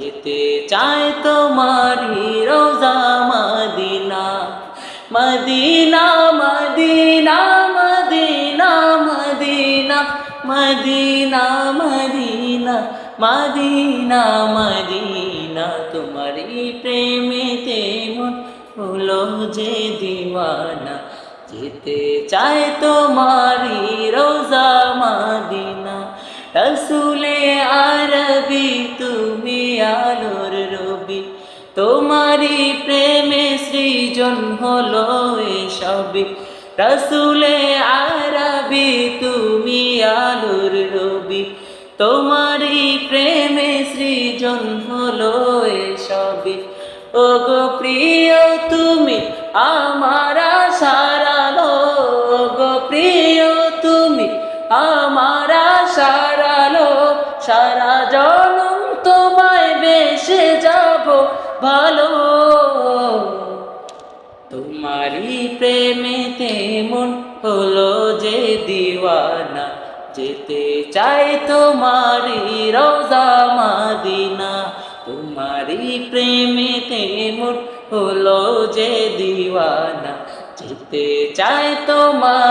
যেতে চায় তোমারি রোজা মদিনা মদিনা মদিনা মদিনা মদিনা মদিনা মদিনা মদিনা মদিনা। তোমারি প্রেমেতে মন হলো যে দিওয়ানা, যেতে চায় তোমারি রোজা মদিনা। রসুলে আলোর রবি। তোমারি প্রেমে সৃজন হলো এসবই। রসুলে আরবি, তুমি আলোর রবি। তোমারি প্রেমে সৃজন হলো এসবই। ও গো প্রিয়, তুমি আমার সারালো গো প্রিয়, তুমি আমার সারালো সারা তোমায় বেসে যাব ভালো তোমারি প্রেমেতে মন হলো যে দিওয়ানা, যেতে চাই তোমারি রোজা মাদিনা। তোমারি প্রেমেতে মন হলো যে দিওয়ানা, যেতে চাই তোমারি